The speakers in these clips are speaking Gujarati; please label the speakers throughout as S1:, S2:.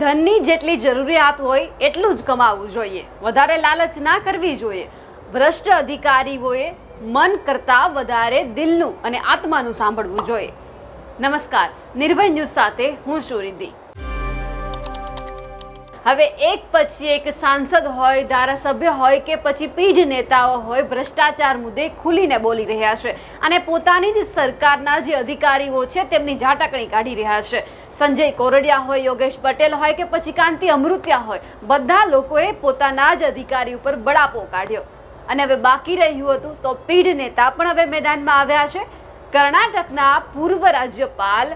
S1: ધનની જેટલી જરૂરિયાત હોય એટલું જ કમાવવું જોઈએ. વધારે લાલચ ના કરવી જોઈએ. ભ્રષ્ટ અધિકારીઓએ મન કરતાં વધારે દિલનું અને આત્માનું સાંભળવું જોઈએ. નમસ્કાર. નિર્ભય ન્યૂઝ સાથે હું છું રિદ્ધિ. હવે એક પછી એક સાંસદ હોય, ધારાસભ્ય હોય કે પછી પીઢ નેતાઓ હોય, ભ્રષ્ટાચાર મુદ્દે ખુલીને બોલી રહ્યા છે. અને પોતાની જ સરકારના જે અધિકારીઓ છે, તેમની ઝાટકણી કાઢી રહ્યા છે. સંજય કોરડિયા હોય, યોગેશ પટેલ હોય કે પછી કાંતિ અમૃત્યા હોય, બધા લોકોએ પોતાના જ અધિકારી ઉપર બળાપો કાઢ્યો. અને હવે બાકી રહ્યું હતું તો પીઢ નેતા પણ હવે મેદાનમાં આવ્યા છે. કર્ણાટકના પૂર્વ રાજ્યપાલ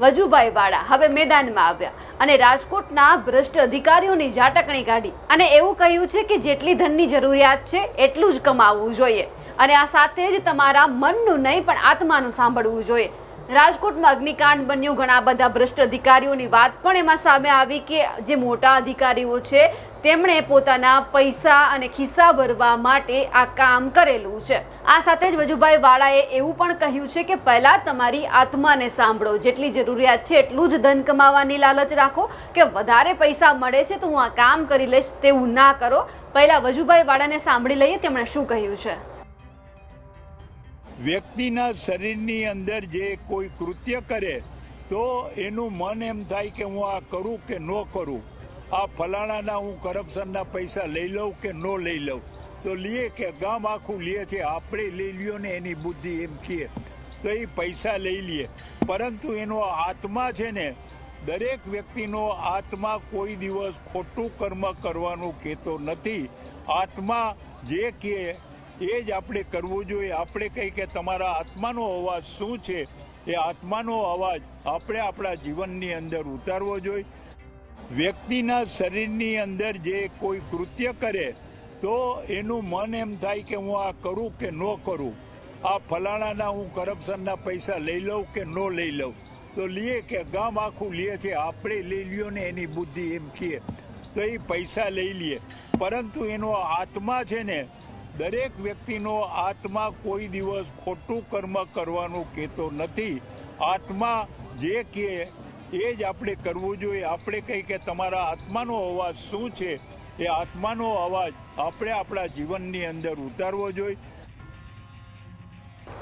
S1: વજુભાઈ વાળા હવે મેદાનમાં આવ્યા અને રાજકોટના ભ્રષ્ટ અધિકારીઓની ઝાટકણી કાઢી. અને એવું કહ્યું છે કે જેટલી ધનની જરૂરિયાત છે, એટલું જ કમાવવું જોઈએ. અને આ સાથે જ તમારા મનનું નહીં, પણ આત્માનું સાંભળવું જોઈએ. રાજકોટમાં અગ્નિકાંડ બન્યું, ઘણા બધા ભ્રષ્ટ અધિકારીઓની વાત પણ એમાં સામે આવી કે જે મોટા અધિકારીઓ છે તેમણે પોતાના પૈસા અને ખિસ્સા ભરવા માટે આ કામ કરેલું છે. આ સાથે જ વજુભાઈ વાળાએ એવું પણ કહ્યું છે કે પહેલા તમારી આત્માને સાંભળો. જેટલી જરૂરિયાત છે એટલું જ ધન કમાવાની લાલચ રાખો કે વધારે પૈસા મળે છે તો હું આ કામ કરી લઈશ તેવું ના કરો. પહેલા વજુભાઈ વાળાને સાંભળી લઈએ તેમણે શું કહ્યું છે.
S2: વ્યક્તિના શરીરની અંદર જે કોઈ કૃત્ય કરે તો એનું મન એમ થાય કે હું આ કરું કે ન કરું. આ ફલાણાના હું કરપ્શનના પૈસા લઈ લઉં કે ન લઈ લઉં? તો લઈએ કે ગામ આખું લઈએ છે, આપણે લઈ લ્યો ને એની બુદ્ધિ એમ છીએ તો એ પૈસા લઈ લઈએ પરંતુ એનો આત્મા છે ને, દરેક વ્યક્તિનો આત્મા કોઈ દિવસ ખોટું કર્મ કરવાનું કહેતો નથી. આત્મા જે કહે, એ જ આપણે કરવું જોઈએ. આપણે કહી કે તમારા આત્માનો અવાજ શું છે? એ આત્માનો અવાજ આપણે આપણા જીવનની અંદર ઉતારવો જોઈએ. વ્યક્તિના શરીરની અંદર જે કોઈ કૃત્ય કરે, તો એનું મન એમ થાય કે હું આ કરું કે ન કરું. આ ફલાણાના હું કરપ્શનના પૈસા લઈ લઉં કે ન લઈ લઉં? તો લઈએ કે ગામ આખું લઈએ છે, આપણે લઈ લ્યો ને એની બુદ્ધિ એમ કહીએ. તો એ પૈસા લઈ લઈએ પરંતુ એનો આત્મા છે ને, દરેક વ્યક્તિનો આત્મા કોઈ દિવસ ખોટું કર્મ કરવાનું કહેતો નથી. આત્મા જે કહે એ જ આપણે કરવું જોઈએ. આપણે કહી કે તમારા આત્માનો અવાજ શું છે? એ આત્માનો અવાજ આપણે આપણા જીવનની અંદર ઉતારવો જોઈએ.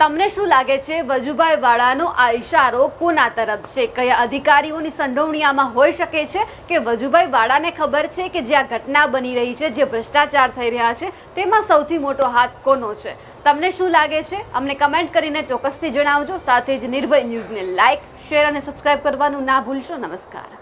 S1: તમને શું લાગે છે? વજુભાઈ વાળાનો આ ઇશારો કોના તરફ છે? કયા અધિકારીઓની સંડોવણી આમાં હોઈ શકે છે? કે વજુભાઈ વાળાને ખબર છે કે જે આ ઘટના બની રહી છે, જે ભ્રષ્ટાચાર થઈ રહ્યા છે, તેમાં સૌથી મોટો હાથ કોનો છે? તમને શું લાગે છે? અમને કમેન્ટ કરીને ચોક્કસથી જણાવજો. સાથે જ નિર્ભય ન્યૂઝને લાઇક શેર અને સબસ્ક્રાઇબ કરવાનું ના ભૂલશો. નમસ્કાર.